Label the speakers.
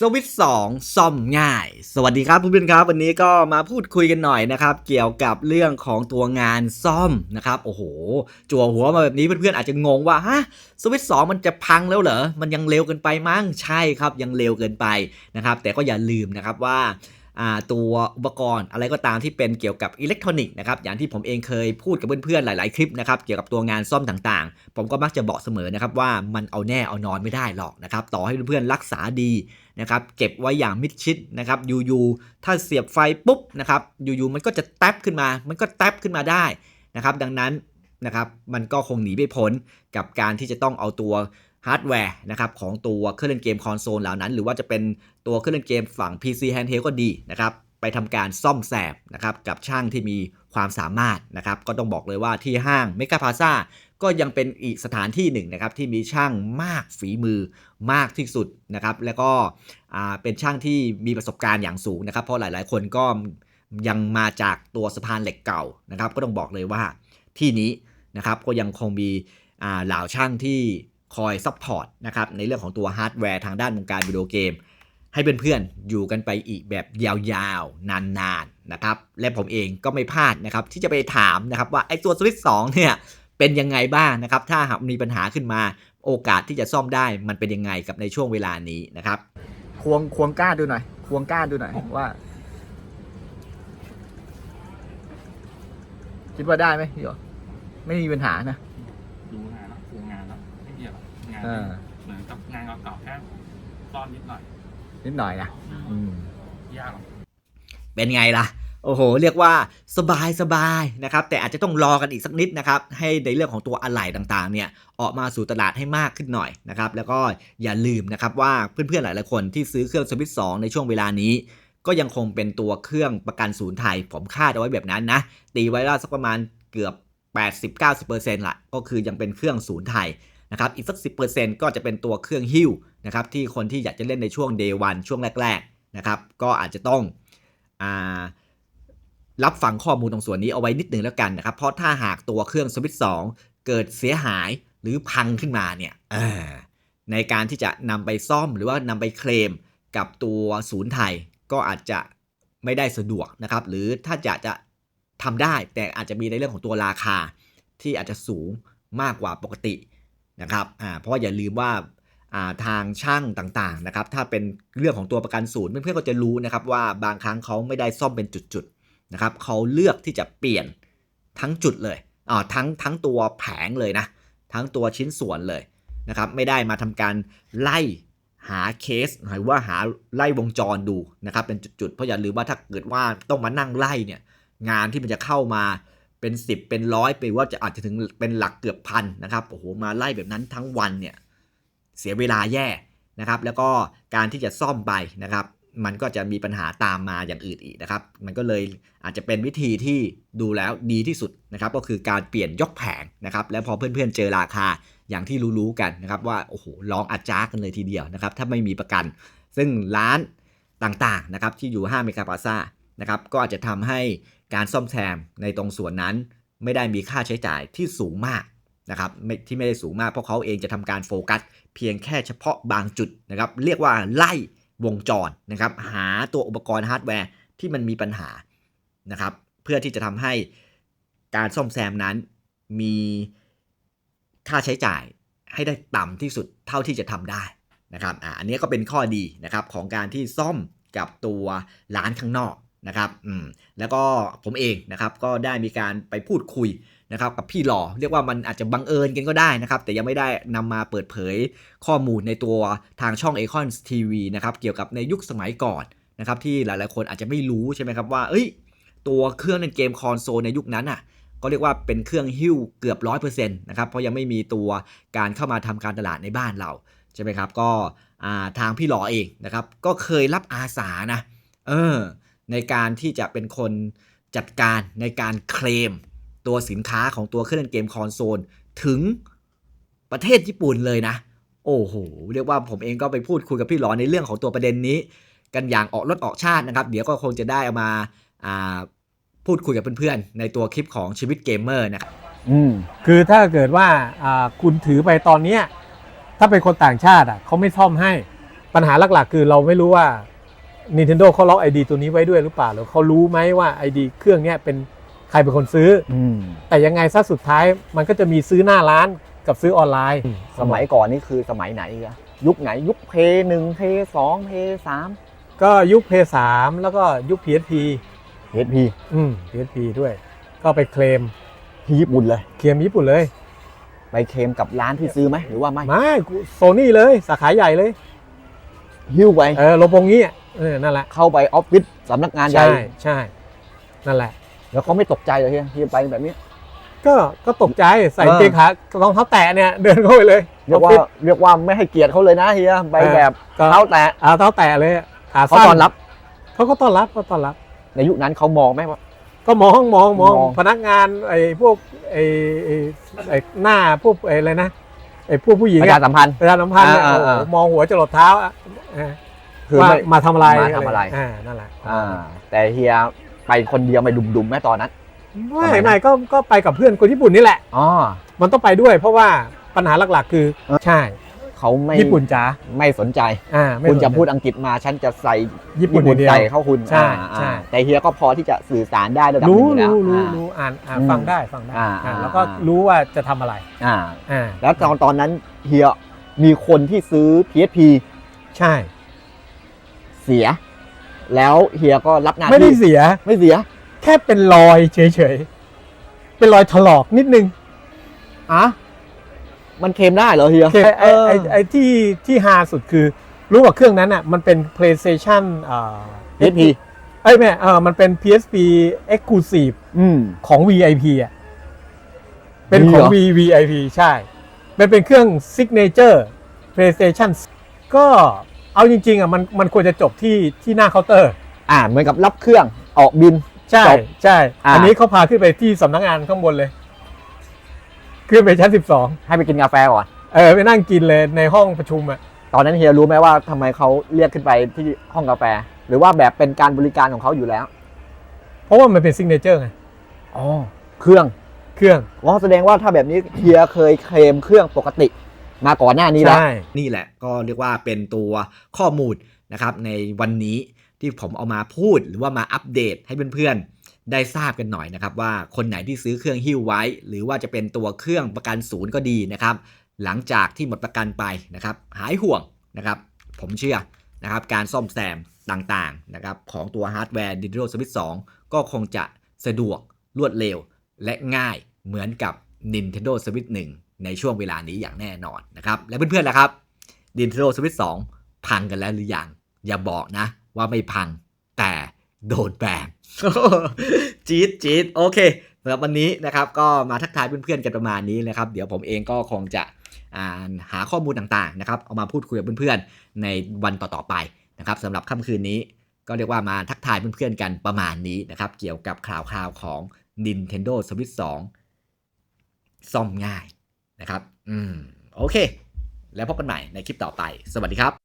Speaker 1: สวิตสองซ่อมง่าย สวัสดีครับเพื่อนๆครับวันนี้ก็มาพูดคุยกันหน่อยนะครับ เกี่ยวกับเรื่องของตัวงานซ่อมนะครับ โอ้โห จั่วหัวมาแบบนี้เพื่อนๆอาจจะงงว่าฮะสวิตสองมันจะพังแล้วเหรอ มันยังเร็วเกินไปมั้งใช่ครับยังเร็วเกินไปนะครับ แต่ก็อย่าลืมนะครับว่าอ่า ตัวอุปกรณ์อะไรก็ตามที่เป็นเกี่ยวกับอิเล็กทรอนิกส์นะครับอย่างที่ผมเองเคยพูดกับเพื่อนๆหลาย ๆ คลิปนะครับเกี่ยวกับตัวงานซ่อมต่างๆ ผมก็มักจะบอกเสมอนะครับว่ามันเอาแน่เอานอนไม่ได้หรอกนะครับต่อให้เพื่อนๆรักษาดีนะครับเก็บไว้อย่างมิดชิดนะครับอยู่ๆถ้าเสียบไฟปุ๊บนะครับอยู่ๆมันก็จะแท็บขึ้นมา มันก็แท็บขึ้นมาได้นะครับดังนั้นนะครับมันก็คงหนีไม่พ้นกับการที่จะต้องเอาตัว ฮาร์ดแวร์นะครับของตัวเครื่องเล่นเกมคอนโซลเหล่านั้น หรือว่าจะเป็นตัวเครื่องเล่นเกมฝั่ง PC Handheld ก็ดีนะครับไปทำการซ่อมแซมนะครับกับช่างที่มีความสามารถนะครับก็ต้องบอกเลยว่าที่ห้างเมกาพาซาก็ยังเป็นอีกสถานที่หนึ่งนะครับที่มีช่างมากฝีมือมากที่สุดนะครับแล้วก็เป็นช่างที่มีประสบการณ์อย่างสูงนะครับ เพราะหลายๆ คนก็ยังมาจากตัวสะพานเหล็กเก่านะครับ ก็ต้องบอกเลยว่าที่นี้นะครับก็ยังคงมีเหล่าช่างที่ คอยซัพพอร์ตนะครับในเรื่องของตัวฮาร์ดแวร์ทางด้านวงการวิดีโอเกม ให้เพื่อนๆอยู่กันไปอีกแบบยาวๆ นานๆนะครับและผมเองก็ไม่พลาดนะครับที่จะไปถามนะครับว่าไอ้ตัวสวิตช์2เนี่ยเป็นยังไงบ้างนะครับถ้าหากมีปัญหาขึ้นมาโอกาสที่จะซ่อมได้มันเป็นยังไงกับในช่วงเวลานี้นะครับ ควงควงก้านดูหน่อย ควงก้านดูหน่อยว่า คิดว่าได้ไหมพี่หรอไม่มีปัญหานะ
Speaker 2: ดูงานแเอ
Speaker 1: อ
Speaker 2: เหมือนกับงานเก่าๆแค่ซ่อนนิดหน่อย
Speaker 1: นิดหน่อยนะอืม
Speaker 2: ยากหรอก
Speaker 1: เป็นไงล่ะ โอ้โห เรียกว่าสบายสบายนะครับ แต่อาจจะต้องรอกันอีกสักนิดนะครับ ให้ในเรื่องของตัวอะไหล่ต่างๆ เนี่ยออกมาสู่ตลาดให้มากขึ้นหน่อยนะครับ แล้วก็อย่าลืมนะครับว่าเพื่อนๆ หลายๆคนที่ซื้อเครื่องสวิตช์2ในช่วงเวลานี้ ก็ยังคงเป็นตัวเครื่องประกันศูนย์ไทย ผมคาดเอาไว้แบบนั้นนะ ตีไว้ว่าสักประมาณเกือบ 80-90%ละก็คือยังเป็นเครื่องศูนย์ไทย นะครับอีกสัก 10%ก็จะเป็นตัวเครื่องฮิ้วนะครับที่คนที่อยากจะเล่นในช่วง day one ช่วงแรกๆนะครับก็อาจจะต้องอ่ารับฟังข้อมูลตรงส่วนนี้เอาไว้นิดหนึ่งแล้วกันนะครับเพราะถ้าหากตัวเครื่องสวิตช์2เกิดเสียหายหรือพังขึ้นมาเนี่ยเออในการที่จะนำไปซ่อมหรือว่านำไปเคลมกับตัวศูนย์ไทยก็อาจจะไม่ได้สะดวกนะครับ หรือถ้าจะจะทำได้แต่อาจจะมีในเรื่องของตัวราคาที่อาจจะสูงมากกว่าปกติ นะครับอ่าเพราะอย่าลืมว่าทางช่างต่างๆนะครับถ้าเป็นเรื่องของตัวประกันศูนย์เพื่อนๆก็จะรู้นะครับว่าบางครั้งเขาไม่ได้ซ่อมเป็นจุดๆนะครับเขาเลือกที่จะเปลี่ยนทั้งจุดเลยอ่าทั้งทั้งตัวแผงเลยนะทั้งตัวชิ้นส่วนเลยนะครับไม่ได้มาทำการไล่หาเคสหรือว่าหาไล่วงจรดูนะครับเป็นจุดๆ เพราะอย่าลืมว่าถ้าเกิดว่าต้องมานั่งไล่เนี่ยงานที่มันจะเข้ามา เป็น 10 เป็นร้อยไปว่าจะอาจจะถึงเป็นหลักเกือบพันนะครับโอ้โหมาไล่แบบนั้นทั้งวันเนี่ยเสียเวลาแย่นะครับ แล้วก็การที่จะซ่อมไปนะครับ มันก็จะมีปัญหาตามมาอย่างอื่นอีกนะครับ มันก็เลยอาจจะเป็นวิธีที่ดูแล้วดีที่สุดนะครับ ก็คือการเปลี่ยนยกแผงนะครับ แล้วพอเพื่อนๆเจอราคาอย่างที่รู้ๆกันนะครับ ว่าโอ้โหลองอาจ้ากันเลยทีเดียวนะครับ ถ้าไม่มีประกัน ซึ่งร้านต่างๆนะครับที่อยู่ห้างเมกาพาซ่านะครับก็อาจจะทำให้ การซ่อมแซมในตรงส่วนนั้นไม่ได้มีค่าใช้จ่ายที่สูงมากนะครับที่ไม่ได้สูงมากเพราะเขาเองจะทำการโฟกัส เพียงแค่เฉพาะบางจุดนะครับเรียกว่าไล่วงจรนะครับหาตัวอุปกรณ์ฮาร์ดแวร์ที่มันมีปัญหานะครับเพื่อที่จะทำให้การซ่อมแซมนั้นมีค่าใช้จ่ายให้ได้ต่ำที่สุดเท่าที่จะทำได้นะครับอ่าอันนี้ก็เป็นข้อดีนะครับของการที่ซ่อมกับตัวร้านข้างนอก นะครับอืมแล้วก็ผมเองนะครับก็ได้มีการไปพูดคุยนะครับกับพี่หล่อเรียกว่ามันอาจจะบังเอิญกันก็ได้นะครับ แต่ยังไม่ได้นำมาเปิดเผยข้อมูลในตัวทางช่อง a c o n TV นะครับเกี่ยวกับในยุคสมัยก่อนนะครับที่หลายๆคนอาจจะไม่รู้ใช่ไหมครับว่า เอ้ย ตัวเครื่องเล่นเกมคอนโซลในยุคนั้นอะก็เรียกว่าเป็นเครื่องฮิ้วเกือบ 100%นะครับเพราะยังไม่มีตัวการเข้ามาทำการตลาดในบ้านเราใช่ไหมครับก็ทางพี่หล่อเองนะครับก็เคยรับอาสานะเออ ในการที่จะเป็นคนจัดการในการเคลมตัวสินค้าของตัวเครื่องเล่นเกมคอนโซลถึงประเทศญี่ปุ่นเลยนะ โอ้โห เรียกว่าผมเองก็ไปพูดคุยกับพี่หลอในเรื่องของตัวประเด็นนี้ กันอย่างออกรถออกชาตินะครับ เดี๋ยวก็คงจะได้เอามาาพูดคุยกับเพื่อนๆ ในตัวคลิปของชีวิตเกมเมอร์นะครับ
Speaker 3: อืมคือถ้าเกิดว่าอ่าคุณถือไปตอนเนี้ยถ้าเป็นคนต่างชาติอะเขาไม่ซ่อมให้ปัญหาหลักๆ คือเราไม่รู้ว่า Nintendo เขาล็อก ID ตัวนี้ไว้ด้วยหรือเปล่าหรือเขารู้ไหมว่า ID เครื่องเนี้ยเป็นใครเป็นคนซื้อ
Speaker 4: อืม
Speaker 3: แต่ยังไงซะสุดท้ายมันก็จะมีซื้อหน้าร้านกับซื้อออนไลน์
Speaker 4: สมัยก่อนนี่คือสมัยไหนอะยุคไหนยุคเพย์หนึ่งเพย์สองเพย์สาม
Speaker 3: ก็ยุค PS3 แล้วก็ยุค PSP
Speaker 4: เฮดพี
Speaker 3: อืม PSP ด้วย ก็ไปเคลม
Speaker 4: ที่ญี่ปุ่นเลย
Speaker 3: เคลมญี่ปุ่นเลย
Speaker 4: ไปเคลมกับร้านที่ซื้อไหมหรือว่าไม่
Speaker 3: ไม่โซนี่เลยสาขาใหญ่เลย
Speaker 4: หิ้วไป
Speaker 3: เออโลโปงงี้อะ เออนั่นแหละ
Speaker 4: เข้าไปออฟฟิศสำนักงานใหญ่
Speaker 3: ใช่ใช่นั่นแหละ
Speaker 4: แล้วเขาไม่ตกใจเลยที่ที่ไปแบบนี้
Speaker 3: ก็ก็ตกใจใส่
Speaker 4: เออ
Speaker 3: เกงขารองเท้าแตะเนี่ยเดินเข้าไปเลย
Speaker 4: เรียกว่า
Speaker 3: ออฟฟิศ
Speaker 4: เรียกว่าไม่ให้เกียรติเขาเลยนะเฮียไปแบบ
Speaker 3: ก็
Speaker 4: เท้าแตะ
Speaker 3: เอาเท้าแตะเลยอะขา
Speaker 4: เขา
Speaker 3: สั้น
Speaker 4: ต้อนรับ
Speaker 3: เขาก็ต้อนรับก็ต้อนรับ
Speaker 4: ในยุคนั้นเขามองไหมว่า
Speaker 3: ก็มองมองมอง
Speaker 4: มอง
Speaker 3: พนักงานไอ้พวกไอ้ไอ้ไอ้หน้าพวกไอ้อะไรนะไอ้พวกผู้หญิง
Speaker 4: ประชา
Speaker 3: อะ
Speaker 4: สัมพันธ์
Speaker 3: ประชาสัมพันธ์เนี่ย
Speaker 4: อ่า
Speaker 3: โอ้โห
Speaker 4: อ่าม
Speaker 3: องหัวจรดเท้าอะเออ
Speaker 4: คือ
Speaker 3: ว่า
Speaker 4: ไม่
Speaker 3: มาทำอะไร
Speaker 4: มาทำอะไร
Speaker 3: อ่านั่นแหละ
Speaker 4: อ่า แต่เฮียไปคนเดียวไม่ดุมๆแม่ตอนนั้น
Speaker 3: ไม่
Speaker 4: ทำไมนะ
Speaker 3: ไม่ก็ก็ไปกับเพื่อนคนญี่ปุ่นนี่แหละ
Speaker 4: อ๋อ
Speaker 3: มันต้องไปด้วย เพราะว่าปัญหาหลักๆ คือ
Speaker 4: เออ
Speaker 3: ใช่
Speaker 4: เขาไม่
Speaker 3: ญี่ปุ่นจ๋า
Speaker 4: ไม่สนใจ
Speaker 3: อ่าไม่
Speaker 4: คุณจะ
Speaker 3: สนใจ
Speaker 4: พูดอังกฤษมาฉันจะใส่
Speaker 3: ญี่ปุ่นอย่างเดียว
Speaker 4: ใส่เข้าคุณ
Speaker 3: ใช่
Speaker 4: อ่า
Speaker 3: ใช่
Speaker 4: อ่าแต่เฮียก็พอที่จะสื่อสารได้ระดับห
Speaker 3: รู้
Speaker 4: นึ่งอยู่แล้ว
Speaker 3: รู้รู้
Speaker 4: อ่า
Speaker 3: รู้อ่านอ่าน
Speaker 4: อืม
Speaker 3: ฟังได้ฟังได้
Speaker 4: อ่า
Speaker 3: อ่า
Speaker 4: อ่า
Speaker 3: แล้วก็รู้ว่าจะทำอะไร
Speaker 4: อ่า
Speaker 3: อ่า
Speaker 4: แล้วตอนตอนนั้นเฮียมีคนที่ซื้อ PSP
Speaker 3: ใช่
Speaker 4: เสีย แล้วเฮียก็รับหน้าที่
Speaker 3: ไม่ได้เสีย
Speaker 4: ไม่เสีย
Speaker 3: แค่เป็นรอยเฉยๆ เป็นรอยถลอกนิดนึง
Speaker 4: อะมันเคลมได้เหรอเฮีย
Speaker 3: ไอ้ไอ้
Speaker 4: เออ
Speaker 3: ไอ้ไอ้ที่ที่ฮาสุดคือรู้ว่าเครื่องนั้นอะมันเป็น PlayStation อ่า
Speaker 4: PSP
Speaker 3: เอ้ยแม่เออมันเป็น PSP Exclusive
Speaker 4: อืม
Speaker 3: ของ VIP อะเป็น
Speaker 4: มี
Speaker 3: ของ
Speaker 4: เหรอ
Speaker 3: V VIP ใช่ มันเป็นเครื่อง Signature PlayStation ก็ เอาจริงๆอะมันมันควรจะจบที่ที่หน้าเคาน์เตอร์
Speaker 4: อ่าเหมือนกับรับเครื่องออกบิน
Speaker 3: ใช่
Speaker 4: จบ
Speaker 3: ใช่
Speaker 4: อ่า
Speaker 3: อันนี้เขาพาขึ้นไปที่สำนักงานข้างบนเลย ขึ้นไปชั้น12
Speaker 4: ให้ไปกินกาแฟก่อน
Speaker 3: เออไปนั่งกินเลยในห้องประชุมอะ
Speaker 4: ตอนนั้นเฮียรู้ไหมว่าทำไมเขาเรียกขึ้นไปที่ห้องกาแฟ หรือว่าแบบเป็นการบริการของเขาอยู่แล้ว
Speaker 3: เพราะว่ามันเป็นซิงเนเจอร์ไง
Speaker 4: อ๋อเครื่อง
Speaker 3: เครื่อง
Speaker 4: อ๋อแสดงว่าถ้าแบบนี้เฮียเคยเคลมเครื่องปกติ มาก่อนหน้านี้แล้ว
Speaker 3: ใช่
Speaker 1: นี่แหละก็เรียกว่าเป็นตัวข้อมูลนะครับในวันนี้ที่ผมเอามาพูดหรือว่ามาอัปเดตให้เพื่อนๆได้ทราบกันหน่อยนะครับว่าคนไหนที่ซื้อเครื่องหิ้วไว้ หรือว่าจะเป็นตัวเครื่องประกันศูนย์ก็ดีนะครับหลังจากที่หมดประกันไปนะครับหายห่วงนะครับผมเชื่อนะครับการซ่อมแซมต่างๆนะครับของตัวฮาร์ดแวร์ Nintendo Switch 2ก็คงจะสะดวกรวดเร็วและง่ายเหมือนกับ Nintendo Switch 1 ในช่วงเวลานี้อย่างแน่นอนนะครับ และเพื่อนๆล่ะครับ Nintendo Switch 2 พังกันแล้วหรือยัง อย่าบอกนะ ว่าไม่พังแต่โดนแบนจี๊ดจี๊ดโอเคสำหรับวันนี้นะครับก็มาทักทายเพื่อนๆกันประมาณนี้นะครับ เดี๋ยวผมเองก็คงจะาหาข้อมูลต่างๆนะครับเอามาพูดคุยกับเพื่อนๆ ในวันต่อๆไปนะครับสำหรับค่ำคืนนี้ก็เรียกว่ามาทักทายเพื่อนๆกันประมาณนี้นะครับ เกี่ยวกับข่าวคราวของ Nintendo Switch 2 ซ่อมง่าย นะครับ อืม โอเค แล้วพบกันใหม่ในคลิปต่อไป สวัสดีครับ